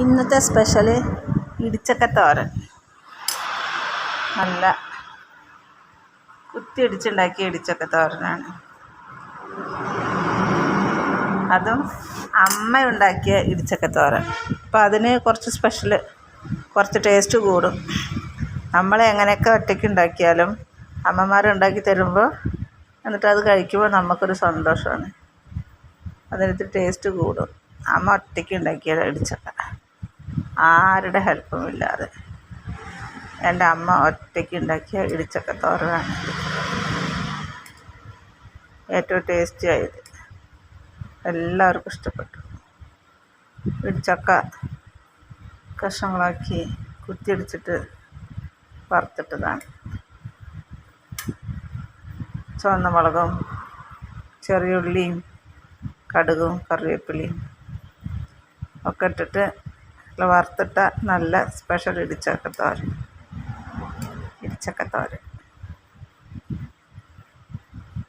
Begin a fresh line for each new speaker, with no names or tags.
ഇന്നത്തെ സ്പെഷ്യൽ ഇടിച്ചക്ക തോരൻ നല്ല കുത്തി ഇടിച്ചുണ്ടാക്കിയ ഇടിച്ചക്ക തോരനാണ് അതും അമ്മ ഉണ്ടാക്കിയ ഇടിച്ചക്ക തോരൻ അപ്പം അതിന് കുറച്ച് സ്പെഷ്യൽ കുറച്ച് ടേസ്റ്റ് കൂടും. നമ്മൾ എങ്ങനെയൊക്കെ ഒറ്റയ്ക്ക് ഉണ്ടാക്കിയാലും അമ്മമാർ ഉണ്ടാക്കി തരുമ്പോൾ എന്നിട്ട് അത് കഴിക്കുമ്പോൾ നമുക്കൊരു സന്തോഷമാണ്. അതിനകത്ത് ടേസ്റ്റ് കൂടും. അമ്മ ഒറ്റയ്ക്ക് ഉണ്ടാക്കിയാലും ഇടിച്ചക്ക. ആരുടെ ഹെൽപ്പും ഇല്ലാതെ. എന്റെ അമ്മ ഒറ്റയ്ക്ക് ഉണ്ടാക്കിയ ഇടിച്ചക്ക തോരനാണ്. ഏറ്റവും ടേസ്റ്റി ആയത്. എല്ലാവർക്കും ഇഷ്ടപ്പെട്ടു. ഇടിച്ചക്ക കഷ്ണങ്ങളാക്കി കുത്തിയിടിച്ചിട്ട് വറുത്തിട്ടതാണ്. ചുവന്ന മുളകും ചെറിയ ഉള്ളിയും കടുകും കറിവേപ്പിലയും ഒക്കെ ഇട്ടിട്ട് വറുത്തിട്ട നല്ല സ്പെഷ്യൽ ഇടിച്ചക്ക തോരൻ ഇടിച്ചക്ക തോരൻ